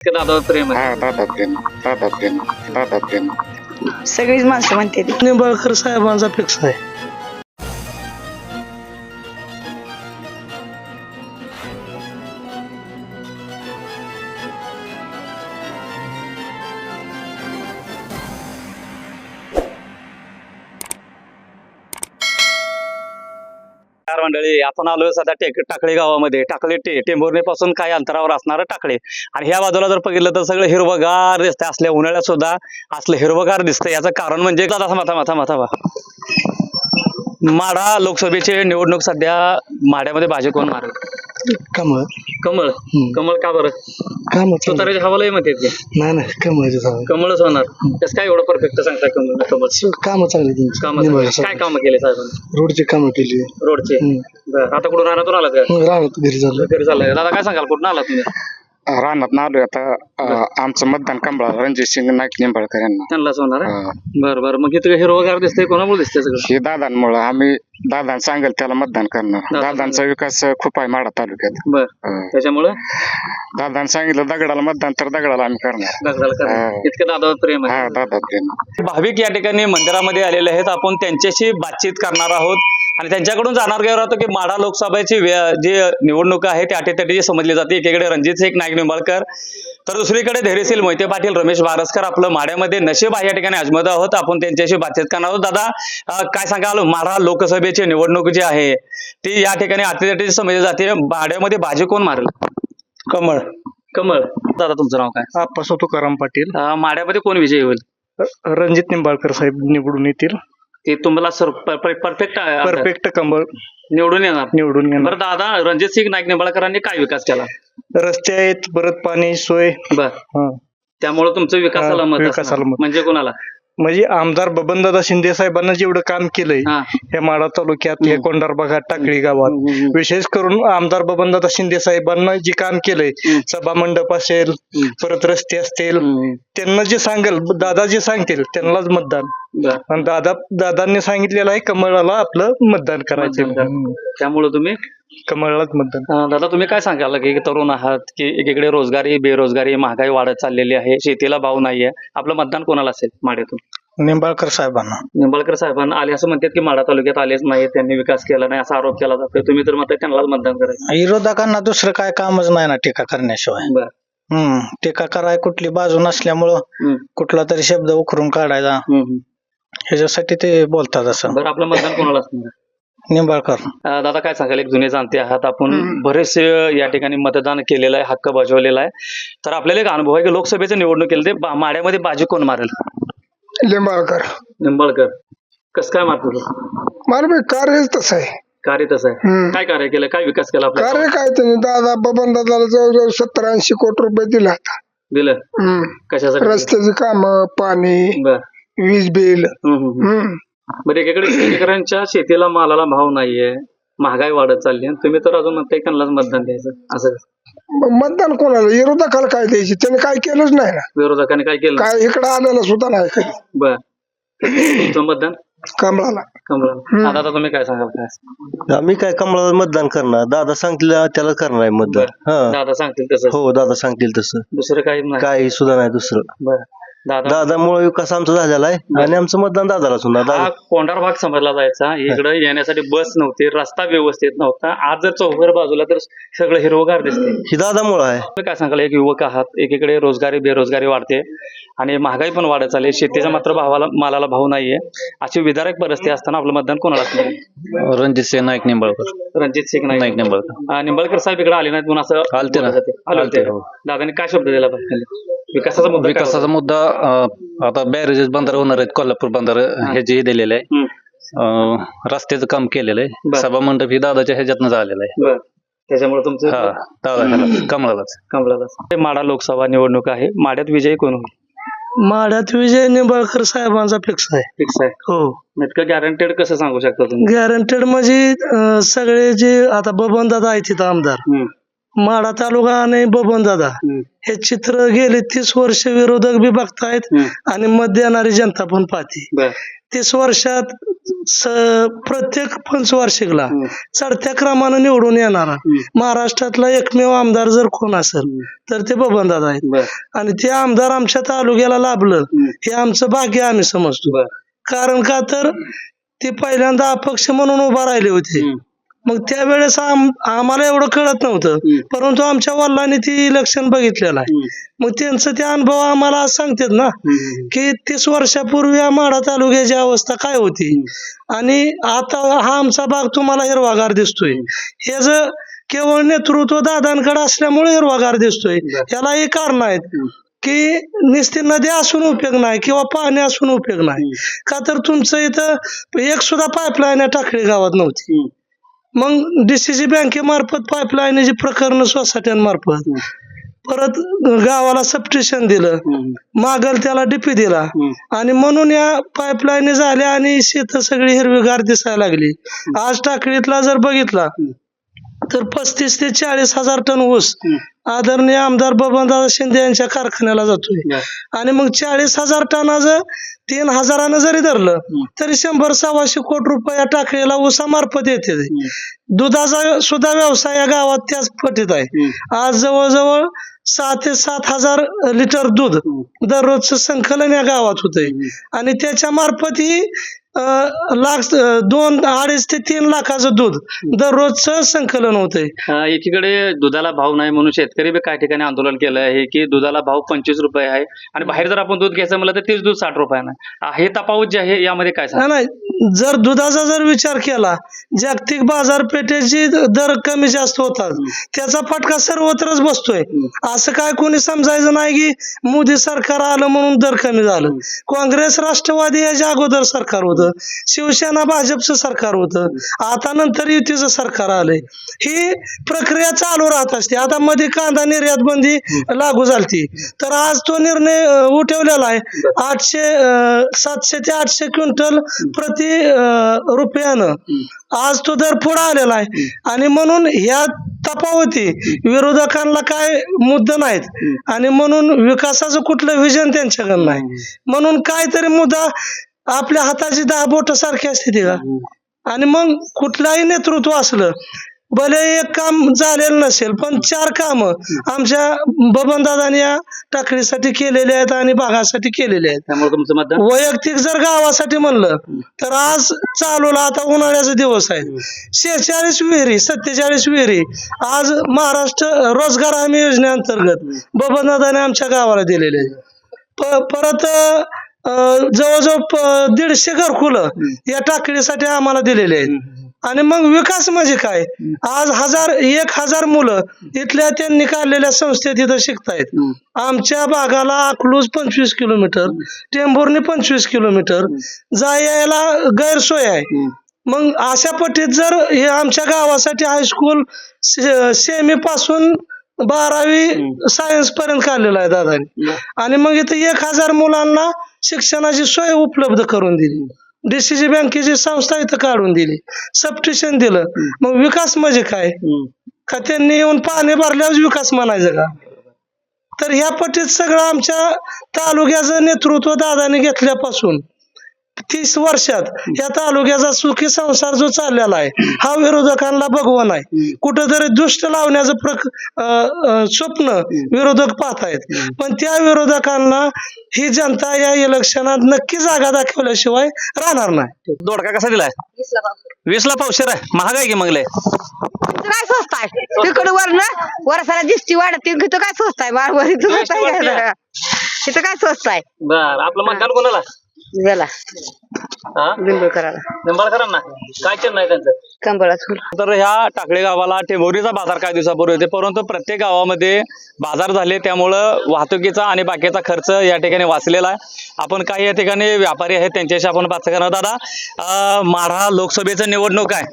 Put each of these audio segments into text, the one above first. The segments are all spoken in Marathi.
ते दादावर प्रेम आहे. हा दादा प्रेम दादा प्रेम दादा प्रेम सगळीच माणसं म्हणते निंबाळकर साहेबांचा फिक्स आहे. चार मंडळी. आपण आलोय सध्या टेक टाकळे गावामध्ये. टाकळे टे टेंभुर्णी पासून काही अंतरावर असणारं टाकळे. आणि ह्या बाजूला जर बघितलं तर सगळं हिरवगार दिसतंय. असल्या उन्हाळ्यात सुद्धा असलं हिरवगार दिसतंय. याचं कारण म्हणजे माथा माथा माथा बा माढा लोकसभेची निवडणूक सध्या माढ्यामध्ये भाजी कोण मारेल. कमळ. कमळ? कमळ का बरं? काम तुतारीच्या हवालाही म्हणते ते नाही नाही कमळ कमळच होणार. त्यास काय एवढं परफेक्ट सांगता कमळ कमळ? काम चांगली त्यांची. काम काय कामं केले साहेबांनी रोडची कामं केली. रोडचे? बरं. आता कुठून राहण्यातून आलात का? राहत घरी झालं घरी चाललंय. दादा काय सांगाल? कुठून आलात तुम्ही? रानात आलोय आता आमचं मतदान कंबळा रणजित सिंग नाईक निंबाळकर यांना. त्यांनाच होणार आहे? बरं बरं. मग इथं हिरवगार दिसतंय कोणामुळे दिसतंय सगळं? हे दादांमुळं आम्ही दादा सांगेल त्याला मतदान करणार. दादा दादांचा विकास खूप आहे माडा तालुक्यात. बर. अं, त्याच्यामुळं? दादांनी सांगितलं दगडाला मतदान तर दगडाला आम्ही करणार. दगडाला करा. हा. इतकं दादावर प्रेम हा आहे दादा प्रेम भाविक या ठिकाणी मंदिरामध्ये आलेले आहेत. आपण त्यांच्याशी बातचीत करणार आहोत. आणि त्यांच्याकडून जाणार गेलो होतो की माढा लोकसभेची जी निवडणूक आहे ती अटीतटीची समजली जाते. एकीकडे रणजित शेख नाईक निंबाळकर. तर दुसरीकडे धैर्यशील मोहिते पाटील रमेश बारसकर आपलं माड्यामध्ये नशीब आहे या ठिकाणी अजमत आहोत. आपण त्यांच्याशी बातचीत करणार आहोत. दादा काय सांगाल? माढा लोकसभेची निवडणूक जी आहे ती या ठिकाणी अटीतटीची समजली जाते. माड्यामध्ये भाजी कोण मारेल? कमळ. कमळ. दादा तुमचं नाव काय? आप्पा तुकाराम पाटील. माड्यामध्ये कोण विजयी होईल? रणजित निंबाळकर साहेब निवडून येतील. ते तुम्हाला सर परफेक्ट परफेक्ट कमळ निवडून येणार. निवडून येणार. बरं दादा रणजित सिंग नाईक निंबाळकरांनी काय विकास केला? रस्ते आहेत परत पाणी सोय. बर. त्यामुळे तुमचं विकासाला मत विकासाला. मत. म्हणजे कोणाला? म्हणजे आमदार बबनदादा शिंदे साहेबांना जेवढं काम केलंय हा या माडा तालुक्यात या कोंडार भागात टाकळी गावात विशेष करून आमदार बबनदादा शिंदे साहेबांना जे काम केलंय. सभा मंडप असेल. परत रस्ते असतील. त्यांना जे सांगेल दादा जे सांगतील त्यांनाच मतदान. आणि दादा दादांनी सांगितलेलं आहे कमळाला आपलं मतदान करायचं. त्यामुळे तुम्ही कमळालाच मतदान. अं, दादा तुम्ही काय सांगाल की तरुण आहात की एकीकडे रोजगारी बेरोजगारी महागाई वाढत चाललेली आहे शेतीला भाव नाहीये. आपलं मतदान कोणाला असेल माड्यातून निंबाळकर साहेबांना. निंबाळकर साहेबांना. आले असं म्हणतात की माडा तालुक्यात आलेच नाही त्यांनी विकास केला नाही असा आरोप केला जातोय. तुम्ही तर म्हणताय त्यांनाच मतदान करायचं. विरोधकांना दुसरं काय कामच नाही ना टीका करण्याशिवाय. बर. हम्म टीका कराय कुठली बाजू नसल्यामुळं हम्म. कुठला तरी शब्द उखरून काढायचा. हम्म, हम्म. ह्याच्यासाठी ते बोलतात असं. बरं आपलं मतदान कोणाला असणार? निंबाळकर. दादा काय सांगाल? एक जुने जाणते आहात. आपण बरेचसे या ठिकाणी मतदान केलेलं आहे हक्क बजावलेला आहे. तर आपल्याला एक अनुभव आहे की लोकसभेचं निवडणूक केलं ते बा- माड्यामध्ये बाजी कोण मारेल? लिंबाळकर निंबाळकर. कसं काय मारतो? मला बी कार्य तसं आहे. कार्य तसं आहे. हम्म. काय कार्य केलं? काय विकास केला आपल्या कार्य काय त्यांनी दादा बबन दादाला जवळजवळ सत्तर ऐंशी कोटी रुपये दिला होता दिलं? हम्म. कशासाठी? रस्त्याची काम पाणी बर. वीज बिल. हम्म, हम्म, हम्म. हम्म. बरं एकीकडे शेतकऱ्यांच्या शेतीला मालाला भाव नाहीये महागाई वाढत चालली आणि तुम्ही तर अजून म्हणताय त्यांनाच मतदान द्यायचं असं मग मतदान कोणाला? विरोधकाला काय द्यायचे? त्याने काय केलंच नाही ना. विरोधकांनी काय केलं काय इकडे आलेला सुद्धा नाही कधी. बर. तुमचं मतदान? कमळाला. कमळ आता तुम्ही काय सांगाल? काय? आम्ही काय कमळाला मतदान करणार. दादा सांगतील त्याला करणार आहे मतदान. हा. दादा सांगतील तसं? हो दादा सांगतील तसं. दुसरं काही नाही. काही सुद्धा नाही दुसरं. बर. दादा. दादामुळे विकास आमचा झालेला आहे आणि आमचं मतदान दादालाच होणार हा दादा. कोंढार भाग समजला जायचा. इकडे येण्यासाठी बस नव्हती रस्ता व्यवस्थित नव्हता. आज जर चौघर बाजूला तर सगळं हिरवगार दिसते ही दादामुळे आहे. काय सांगाल एक युवक आहात. एकीकडे रोजगारी बेरोजगारी वाढते. आणि महागाई पण वाढत चालली. शेतीचा मात्र भावाला मालाला भाव नाहीये. अशी विदारक परिस्थिती असताना आपलं मतदान कोणाला असणार? रणजित सिंह नाईक निंबाळकर. रणजित सिंग नाईक. नाईक निंबाळकर. हा, निंबाळकर साहेब इकडे आले नाहीत म्हणून असं आलते ना. आले. हो. दादाने काय शब्द दिला विकासाचा मुद्दा विकासाचा? मुद्दा अं, आता बॅरेजेस बंदर होणार आहेत कोल्हापूर बंदर ह्याचे दिलेले आहे. हम्म. अं, रस्त्याचं काम केलेलं बर. आहे सभा मंडप ही दादाच्या ह्याच्यातनं झालेलं आहे. बर. त्याच्यामुळे तुमचं हा दादा ह्याला कमळालाच. कमलाला हे माडा लोकसभा निवडणूक आहे. माड्यात विजय कोण होईल? माढ्यात विजय निंबाळकर साहेबांचा फिक्स आहे. फिक्स आहे. हो. इतकं गॅरंटेड कसं सांगू शकता तुम्ही? गॅरंटेड म्हणजे अं, सगळे जे आता बबन दादा आहेत तिथं आमदार. हम्म. माडा तालुका आणि बबन दादा. हे चित्र गेले तीस वर्ष विरोधक बी बघतायत आणि मत देणारी जनता पण पाहते. तीस वर्षात प्रत्येक पंचवार्षिकला चढत्या क्रमानं निवडून येणारा महाराष्ट्रातला एकमेव आमदार जर कोण असेल तर ते बबन दादा आहेत. आणि ते आमदार आमच्या तालुक्याला लाभलं हे आमचं भाग्य आम्ही समजतो. कारण का तर ते पहिल्यांदा अपक्ष म्हणून उभा राहिले होते. मग त्यावेळेस आम- आम्हाला एवढं कळत नव्हतं. परंतु आमच्या वडिलांनी ती इलेक्शन बघितलेलं आहे. मग त्यांचं ते अनुभव आम्हाला आज सांगतात ना की तीस वर्षापूर्वी या माढा तालुक्याची अवस्था काय होती? आणि आता हा आमचा भाग तुम्हाला हिरवागार दिसतोय. हे जर केवळ नेतृत्व दादांकडे असल्यामुळे हिरवागार दिसतोय. यालाही कारण आहेत की नुसती नदी असून उपयोग नाही किंवा पाणी असून उपयोग नाही. का तर तुमचं इथं एक सुद्धा पाईपलाईन टाकळी गावात नव्हती. मग डीसीसी बँकेमार्फत पाईपलाईनची प्रकरण सोसायट्यांमार्फत परत गावाला सबस्टेशन दिलं. मागल त्याला डीपी दिला. आणि म्हणून या पाईपलाईन झाल्या आणि शेत सगळी हिरवीगार दिसायला लागली. आज टाकळीतला जर बघितला तर पस्तीस ते चाळीस हजार टन ऊस आदरणीय आमदार बबनदादा शिंदे यांच्या कारखान्याला जातोय. आणि मग चाळीस हजार टनाचं तीन हजारानं जरी धरलं तरी शंभर सव्वाशे कोटी रुपये या टाकळीला ऊसामार्फत येते दुधाचा सुद्धा व्यवसाय या गावात त्याच पटीत आहे. आज जवळजवळ सहा ते सात हजार लिटर दूध दररोजचं संकलन या गावात होतंय. आणि त्याच्या मार्फत ही लाख दोन अडीच ते तीन लाखाचं दूध दररोजचं संकलन होतंय. एकीकडे दुधाला भाव नाही म्हणून शेतकरी बी काही ठिकाणी आंदोलन केलं आहे की दुधाला भाव पंचवीस रुपये आहे आणि बाहेर जर आपण दूध घ्यायचं म्हणलं तर तेच दूध साठ रुपयानं हे तफावत जे आहे यामध्ये काय नाही जर दुधाचा जर विचार केला जागतिक बाजारपेठेची दर कमी जास्त होतात. त्याचा फटका सर्वत्रच बसतोय. असं काय कोणी समजायचं नाही की मोदी सरकार आलं म्हणून दर कमी झालं. काँग्रेस राष्ट्रवादी याच्या अगोदर सरकार होतं. शिवसेना भाजपचं सरकार होतं. आता नंतर युतीचं सरकार आलंय. ही प्रक्रिया चालू राहत असते. आता मध्ये कांदा निर्यात बंदी लागू झालती. तर आज तो निर्णय उठवलेला आहे. आठशे सातशे ते आठशे क्विंटल प्रति रुपयानं. आज तो दर पुढे आलेला आहे. आणि म्हणून ह्या तफावती विरोधकांना काय मुद्दे नाहीत. आणि म्हणून विकासाचं कुठलं विजन त्यांच्याकडे नाही. म्हणून काहीतरी मुद्दा आपल्या हाताची दहा बोट सारखी असते ती का आणि मग कुठलाही नेतृत्व असलं भले एक काम झालेलं नसेल पण चार काम आमच्या बबनदादांनी या टाकळीसाठी केलेले आहेत आणि भागासाठी केलेले आहेत. त्यामुळे तुमचं मतदान? वैयक्तिक जर गावासाठी म्हणलं तर आज चालूला आता उन्हाळ्याचा दिवस आहे. शेहेचाळीस विहिरी सत्तेचाळीस विहिरी आज महाराष्ट्र रोजगार हमी योजनेअंतर्गत बबनदादाने आमच्या गावाला दिलेले आहेत. परत जवळजवळ दीडशे घरकुलं या टाकळीसाठी आम्हाला दिलेले आहेत. आणि मग विकास म्हणजे काय? आज हजार एक हजार मुलं इथल्या त्यांनी काढलेल्या संस्थेत इथं शिकतायत. आमच्या भागाला अकलूज पंचवीस किलोमीटर टेंभुर्णी पंचवीस किलोमीटर जाय यायला गैरसोय आहे. मग अशा पट्टीत जर हे आमच्या गावासाठी हायस्कूल सेमी पासून बारावी सायन्स पर्यंत काढलेलं आहे दादानी. आणि मग इथं एक हजार मुलांना शिक्षणाची सोय उपलब्ध करून दिली. डीसीजी बँकेची संस्था इथं काढून दिली. सबस्टेशन दिलं. मग विकास म्हणजे काय? का त्यांनी येऊन पाणी भरल्यावर विकास म्हणायचं का? तर ह्या पट्टीत सगळं आमच्या तालुक्याचं नेतृत्व दादाने घेतल्यापासून तीस वर्षात या तालुक्याचा सुखी संसार जो चाललेला आहे हा विरोधकांना भगवान आहे. कुठेतरी दुष्ट लावण्याचं प्रक स्वप्न विरोधक पाहतायत. पण त्या विरोधकांना ही जनता या इलेक्शनात नक्की जागा दाखवल्याशिवाय राहणार नाही. दोडका कसा दिलाय? वीस ला पावशेर आहे. महाग आहे की मगले? काय स्वस्त आहे तिकडं वर ना वर्षाला दिसती वाढत तिथं काय स्वस्त आहे बार वर इथं स्वस्त आहे. का? तिथं काय स्वस्त आहे बर आपलं मतदान कोणाला? गेला हा? बिंबळकराला निंबाळकरांना? काय चिन्ह आहे त्यांचं? कंबळाच फुल तर ह्या टाकळी गावाला टेंभुरीचा बाजार काही दिवसापूर्वी होते परंतु प्रत्येक गावामध्ये बाजार झाले त्यामुळं वाहतुकीचा आणि बाकीचा खर्च या ठिकाणी वाचलेला आहे. आपण काही या ठिकाणी व्यापारी आहेत त्यांच्याशी आपण बात करणार. दादा अं, माढा लोकसभेचं निवडणूक आहे.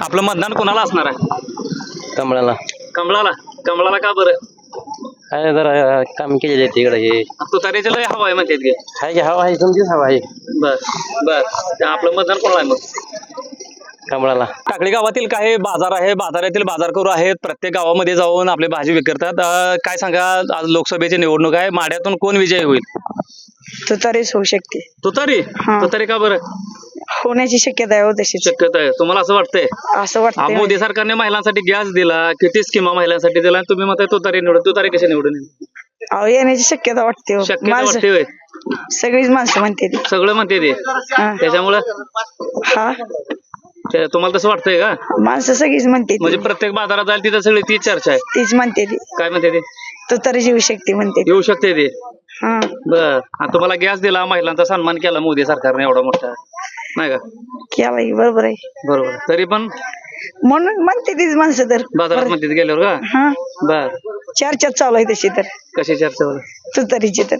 आपलं मतदान कोणाला असणार आहे? कमळाला. कमळाला. कमळाला का बरं? आहे जरा काम केलेले आहे तिकडे हे. तुतारीच्या लय हवा आहे म्हणतात की की हवा आहे तुमचीच हवा आहे. बर बर. ते आपलं मतदान कोणाला आहे मग? कमळाला. टाकळी गावातील काही बाजार आहे? बाजारातील बाजार करू आहेत. प्रत्येक गावामध्ये जाऊन आपले भाजी विक्रेतात अं, काय सांगा आज लोकसभेची निवडणूक आहे. माड्यातून कोण विजयी होईल? तू तरीच होऊ शकते. तुतारी? हा. तुतारी का बरं? होण्याची शक्यता आहे हो तशीच. शक्यता आहे. तुम्हाला असं वाटतंय? असं हा, वाटतं मोदी सरकारने महिलांसाठी गॅस दिला किती स्कीमा महिलांसाठी दिला आणि तुम्ही म्हणताय तुतारी निवडून तुतारी कशी निवडून येईल? अहो येण्याची शक्यता वाटते हो. शक्यता माणसं वाटते होय. सगळीच माणसं म्हणते ती. सगळं म्हणते ते. हा. त्याच्यामुळं? हा. ते- तुम्हाला तसं वाटतंय का? माणसं सगळीच म्हणते ती. म्हणजे प्रत्येक बाजारात जाईल तिथं सगळी तीच चर्चा आहे. तीच म्हणते ती. काय म्हणते ते? तू तरी येऊ शकते म्हणते ती. येऊ शकते ते. हा. बर. आणि तुम्हाला गॅस दिला महिलांचा सन्मान केला मोदी सरकारने एवढा मोठा. नाही का? बाई बरोबर आहे. बरोबर. तरी पण म्हणून म्हणते तीच माणसं तर. बाजारात म्हणते गेल्यावर का? हा. बर. चर्चा चालू आहे तशी तर. कशी चर्चा? होईल तू तरीची तर.